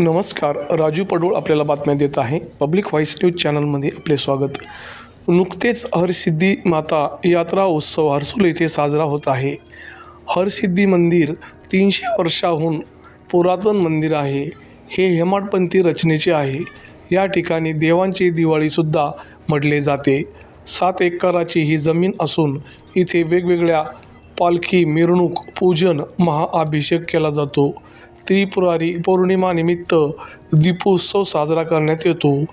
नमस्कार राजू पडोळ आपल्याला बातम्या देत आहे. पब्लिक व्हॉइस न्यूज चॅनलमध्ये आपले स्वागत. नुकतेच हरसिद्धी माता यात्रा उत्सव हर्सुल येथे साजरा होत आहे. हरसिद्धी मंदिर तीनशे वर्षाहून पुरातन मंदिर आहे. हे हेमाडपंथी रचनेचे आहे. या ठिकाणी देवांची दिवाळीसुद्धा म्हटले जाते. सात एकराची ही जमीन असून इथे वेगवेगळ्या पालखी मिरवणूक पूजन महाअभिषेक केला जातो. त्रिपुरारी पौर्णिमानिमित्त दीपोत्सव साजरा करण्यात येतो.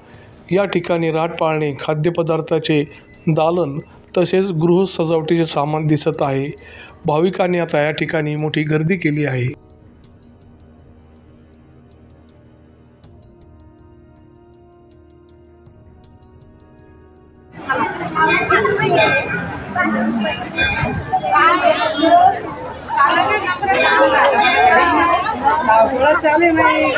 या ठिकाणी राट पाळणे खाद्यपदार्थाचे दालन तसेच गृह सजावटीचे सामान दिसत आहे. भाविकांनी आता या ठिकाणी मोठी गर्दी केली आहे. थोडं चालेल नाही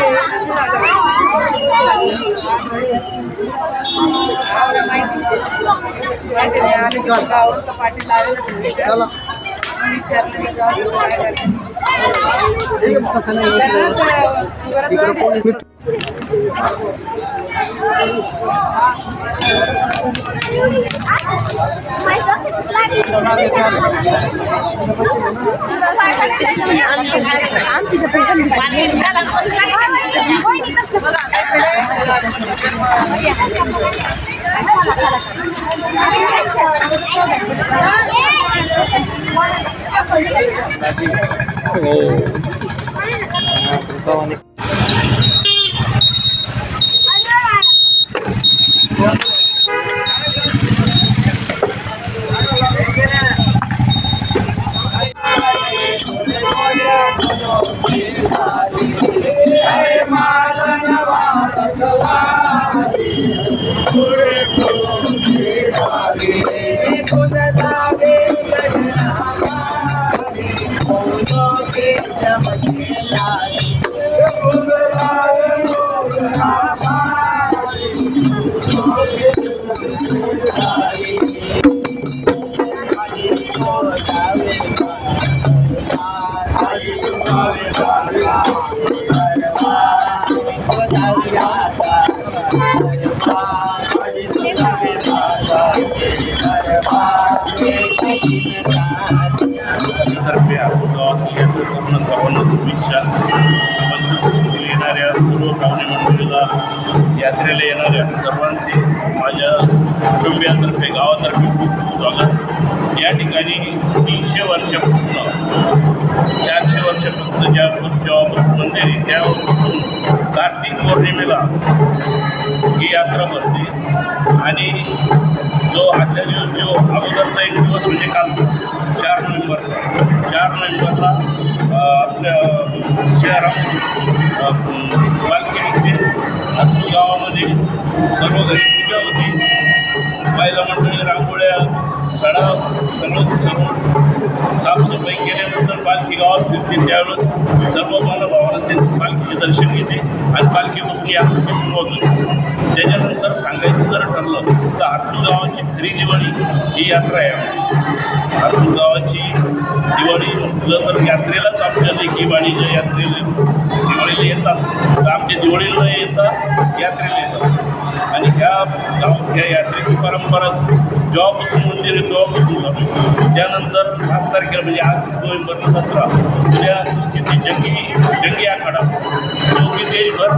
पाठी लावली Oh. Nah, तर्फे कुटुंबियातर्फे गावातर्फे खूप खूप स्वागत. या ठिकाणी तीनशे वर्षापासून चारशे वर्षापासून ज्या जेव्हापासून मंदिर आहे त्यापासून कार्तिक पौर्णिमेला ही यात्रा भरते. आणि जो आदल्या दिवस जो अगोदरचा एक दिवस म्हणजे काल चार नोव्हेंबरला. चार नोव्हेंबरला आपल्या शहरामध्ये अ, पालखी निघते गावामध्ये सर्व घरी पूजा होती. महिला मंडळी रांगोळ्या सडा सगळं सर्व साफसफाई केल्यानंतर पालखी गावात फिरते. त्यावेळेस सर्व मानभावानं त्यांचं पालखीचे दर्शन घेते आणि पालखीपासून यात्रेची सुरुवात होते. त्याच्यानंतर सांगायचं जर ठरलं तर आरसू गावाची खरी दिवाळी ही यात्रा आहे. आमची गावाची दिवाळी म्हटलं तर यात्रेलाच आमच्या लेखी वाणीच्या यात्रेला दिवाळीला येतात. तर आमच्या दिवाळीला येतात यात्रेला येतात. ह्या गाव ह्या यात्रेची परंपरा जेव्हापासून मंदिर आहे तेव्हापासून चालू त्यानंतर सात तारखेला म्हणजे आज नोव्हेंबरला सतरा उद्या स्थिती जंगी जंगी आखाडा. जो की देशभर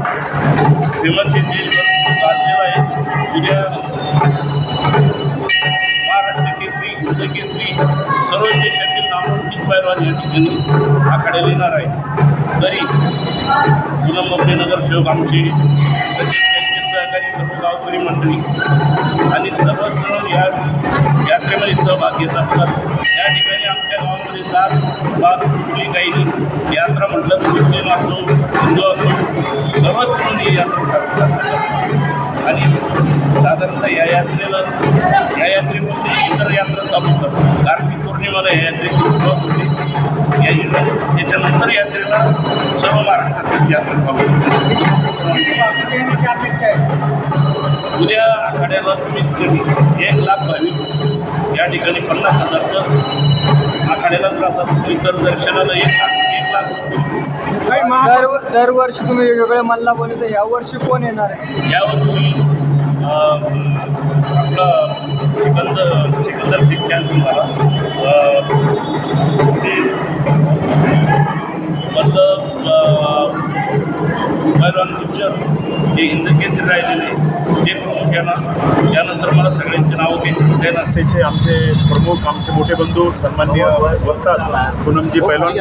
फेमस आहे देशभर गाजलेला आहे. उद्या महाराष्ट्र केसरी हिंद केसरी सर्व देशातील नामांकित पैलवान या ठिकाणी आखाड्याला येणार आहे. तरी पूनम ममने नगरसेवक आमचे कार्यकारी सर्व गावकरी मंडळी. आणि सर्वच मिळून या यात्रेमध्ये सहभाग घेत असतात. या ठिकाणी आमच्या गावामध्ये जात पात कुठली काही नाही. यात्रा म्हटलं तर मुस्लिम असो हिंदू असो सर्वच ही यात्रा साजरी करतात. आणि साधारणतः या यात्रेला या यात्रेपासून इतर यात्रा चालू होतात कार्तिक पौर्णिमेला या यात्रेची सुरुवात होते. या याच्यानंतर यात्रेला सर्व महाराष्ट्रातील यात्रा चालू होते. उद्या आखाड्याला कमीत कमी एक लाख भाविक या ठिकाणी पन्नास हजार तर आखाड्यालाच राहतात. इतर दर्शनाला एक लाख एक लाख दरवर्षी तुम्ही वेगवेगळे मल्ला बोलतो या वर्षी कोण येणार आहे? यावर्षी आपला सिकंदर सिकंदर सीट कॅन्सल झाला मतलब मैरॉन गुज्जर हे हिंद केसरी राहिलेले ते प्रमुख यांना त्यानंतर मला सगळ्यांची नावं घ्यायची देणार संस्थेचे आमचे प्रमुख आमचे मोठे बंधू सन्माननीय वस्तात पूनमजी पैलवान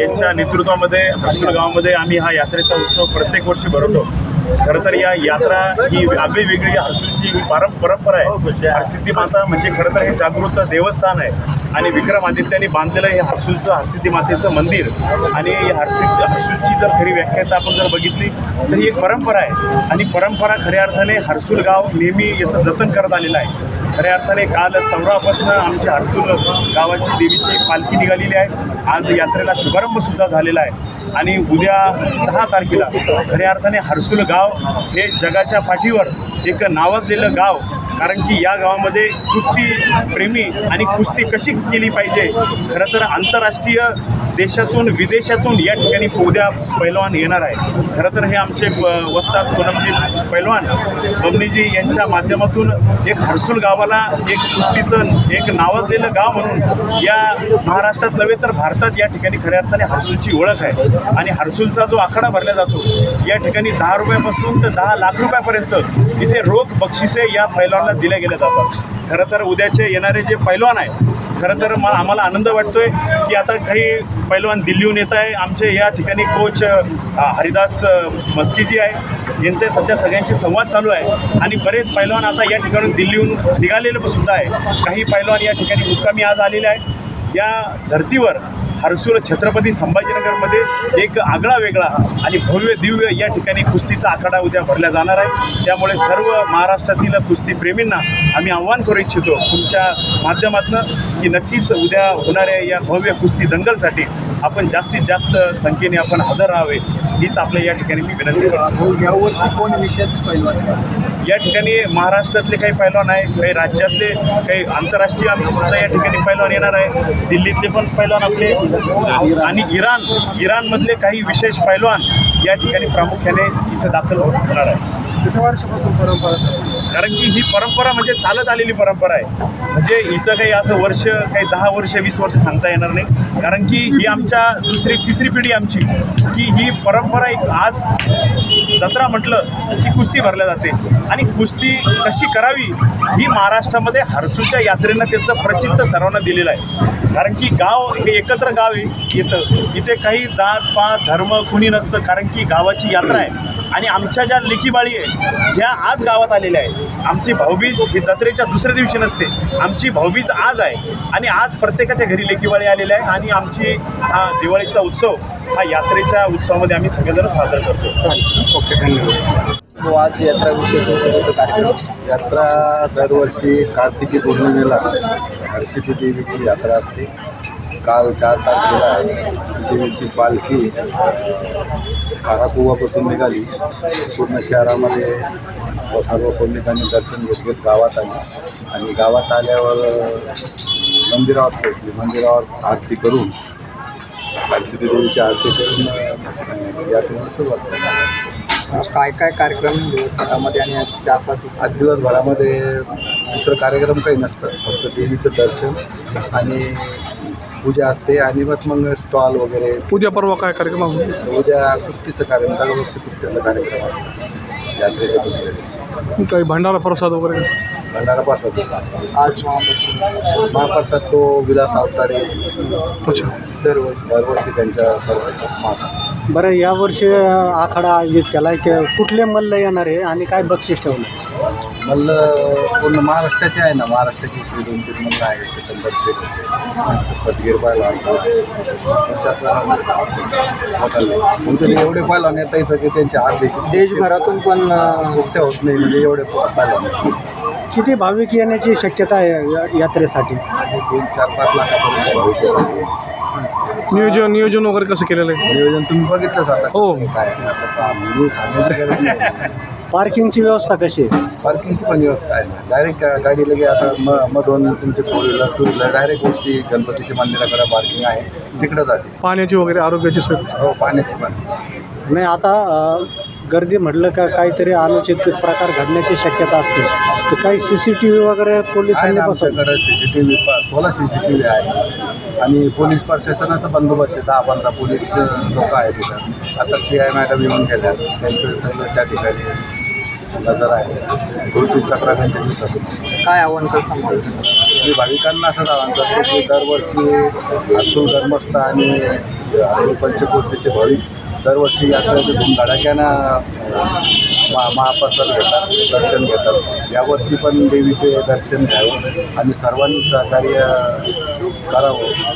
यांच्या नेतृत्वामध्ये हर्सूल गावामध्ये आम्ही हा यात्रेचा उत्सव प्रत्येक वर्षी भरवतो. खरं तर या यात्रा ही आगळी वेगळी या हर्सूलची ही पारं परंपरा आहे. हरसिद्धी माता म्हणजे खरं तर हे जागृत देवस्थान आहे. आणि विक्रमादित्यांनी बांधलेलं हे हर्सूलचं हरसिद्धी मातेचं मंदिर. आणि हरसिद्ध हर्सूलची जर खरी व्याख्याता आपण जर बघितली तर ही एक परंपरा आहे. आणि परंपरा खऱ्या अर्थाने हर्सूल गाव नेहमी याचं जतन करत आलेलं आहे. खऱ्या अर्थाने काल चौरापासून आमच्या हर्सूल गावाची देवीची पालखी निघालेली आहे. आज यात्रेला शुभारंभसुद्धा झालेला आहे. आणि उद्या सहा तारखेला खऱ्या अर्थाने हर्सूल गाव हे जगाच्या पाठीवर एक नावाजलेलं गाव कारण की या गावामध्ये कुस्ती प्रेमी आणि कुस्ती कशी केली पाहिजे खरं तर आंतरराष्ट्रीय देशातून विदेशातून या ठिकाणी उद्या पैलवान येणार आहे खरं तर हे आमचे वस्तात पूनमजी पैलवान बमनीजी यांच्या माध्यमातून एक हर्सुल गावाला एक कुस्तीचं एक नावाजलेलं गाव म्हणून या महाराष्ट्रात नव्हे तर भारतात या ठिकाणी खऱ्या अर्थाने हर्सूलची ओळख आहे. आणि हर्सूलचा जो आखाडा भरला जातो या ठिकाणी दहा रुपयापासून तर दहा लाख रुपयापर्यंत इथे रोख बक्षिसे या पैलवानला दिल्या गेल्या जातात. खरं तर उद्याचे येणारे जे पैलवान आहे खरं तर मला आम्हाला आनंद वाटतोय की आता काही पैलवान दिल्लीहून येत आहे. आमचे या ठिकाणी कोच हरिदास मस्कीजी आहे. यांचे सध्या सगळ्यांशी संवाद चालू आहे. आणि बरेच पैलवान आता या ठिकाणी दिल्लीहून निघालेले सुद्धा आहे काही पैलवान या ठिकाणी मुक्कामी आज आलेले आहे या धर्तीवर हर्सूल छत्रपती संभाजीनगरमध्ये एक आगळा वेगळा आणि भव्य दिव्य या ठिकाणी कुस्तीचा आखाडा उद्या भरला जाणार आहे. त्यामुळे सर्व महाराष्ट्रातील कुस्तीप्रेमींना आम्ही आव्हान करू इच्छितो तुमच्या माध्यमातून की नक्कीच उद्या होणाऱ्या या भव्य कुस्ती दंगलसाठी आपण जास्तीत जास्त संख्येने आपण हजर राहावे हीच आपल्या या ठिकाणी मी विनंती करतो. हो, यावर्षी कोण विशेष पैलवान? या ठिकाणी महाराष्ट्रातले काही पैलवान आहे काही राज्यातले काही आंतरराष्ट्रीय आमचे सुद्धा या ठिकाणी पैलवान येणार आहे दिल्लीतले पण पैलवान आपले आणि इराण इराणमधले काही विशेष पैलवान या ठिकाणी प्रामुख्याने इथं दाखल होणार आहे? कारण की ही परंपरा म्हणजे चालत आलेली परंपरा आहे. म्हणजे हिचं काही असं वर्ष काही दहा वर्ष वीस वर्ष सांगता येणार नाही. कारण की ही आमच्या दुसरी तिसरी पिढी आमची की ही परंपरा एक आज जत्रा म्हटलं की कुस्ती भरल्या जाते. आणि कुस्ती कशी करावी ही महाराष्ट्रामध्ये हरसूच्या यात्रेनं त्याचं प्रचित्त सर्वांना दिलेलं आहे. कारण की गाव हे एकत्र गाव आहे येतं इथे काही जात पात धर्म कुणी नसतं. कारण की गावाची यात्रा आहे. आणि आमच्या ज्या लेकीबाळी आहे ह्या आज गावात आलेल्या आहेत. आमची भाऊबीज ही जत्रेच्या दुसऱ्या दिवशी नसते. आमची भाऊबीज आज आहे. आणि आज प्रत्येकाच्या घरी लेकीबाळी आलेल्या आहे आणि आमची हा दिवाळीचा उत्सव हा यात्रेच्या उत्सवामध्ये आम्ही सगळेजण साजरा करतो. ओके धन्यवाद. तो आज यात्रा विशेष कार्यक्रम. यात्रा दरवर्षी कार्तिकी पौर्णिमेला हर्षिती देवीची यात्रा असते. काल चार तारखेला देवीची पालखी खारापुवापासून निघाली. पूर्ण शहरामध्ये सर्व पंडितांनी दर्शन घेत घेत गावात आली. आणि गावात आल्यावर मंदिरावर पोहोचली. मंदिरावर आरती करून हर्षिती देवीची आरती करून यात्रेला सुरुवात केली. काय काय कार्यक्रम दिवसभरामध्ये आणि चार पाच आज दिवसभरामध्ये दुसरं कार्यक्रम काही नसतं. फक्त देवीचं दर्शन आणि पूजा असते आणि मग मग स्टॉल वगैरे. उद्या परवा काय कार्यक्रम आहे? उद्या कुस्तीचं कार्यक्रम दरवर्षी कुस्तीचा कार्यक्रम असतो. यात्रेच्या दुसऱ्या काही भंडारा प्रसाद वगैरे? भंडारा प्रसाद आज महाप्रसाद तो विलास अवतारे अच्छा. दरवर्षी दरवर्षी त्यांच्या बरं यावर्षी आखाडा आयोजित केला आहे की कुठले मल्ल येणार आहे आणि काय बक्षीस ठेवलं मल्ल पूर्ण महाराष्ट्राचे आहे ना. महाराष्ट्राची श्री दोन तीन मल्ल आहे सिकंदर शेख सदगीर पाहिला एवढे पाहिला नेता येतं की त्यांच्या द्यायचे देशभरातून पण कुस्त्या होत नाही म्हणजे एवढे पाहिला किती भाविक येण्याची शक्यता आहे या यात्रेसाठी? दोन चार पाच लाखापर्यंत भाविक येतात. नियोजन नियोजन वगैरे कसं केलेलं आहे? नियोजन तुम्ही बघितलंच आता. हो. काय आता मी. पार्किंगची व्यवस्था कशी आहे? पार्किंगची पण व्यवस्था आहे ना. डायरेक्ट गाडी लगे आता म मधून तुमचे four wheeler two wheeler direct वरती गणपतीच्या मंदिराकडे पार्किंग आहे. तिकडं जाते. पाण्याची वगैरे आरोग्याची सोय हो पाण्याची पण. नाही आता अ, गर्दी म्हटलं का काहीतरी अनुचित प्रकार घडण्याची शक्यता असते. तर काही सी सी टी व्ही वगैरे आहे पोलिसांनी आमच्याकडे सी सी टी व्ही सोळा सी सी टी व्ही आहे. आणि पोलीस प्रशासनाचा बंदोबस्त आहे. दहा पंधरा पोलीस लोक आहेत तिथं. आता पी आय मॅडम येऊन गेल्या. त्यांचं सगळं त्या ठिकाणी नजर आहे. भरपूर चक्रा त्यांच्या दिवसातून. काय आव्हान कर सांगा मी भाविकांना असं आवाहन करतो की दरवर्षी हसूल धर्मस्थ आणि पंचकोशीचे भाविक दरवर्षी यात्रेचे धुमधडाक्यानं अं, महा महाप्रसाद घेतात दर्शन घेतात. यावर्षी पण देवीचे दर्शन घ्यावं आणि सर्वांनी सहकार्य करावं.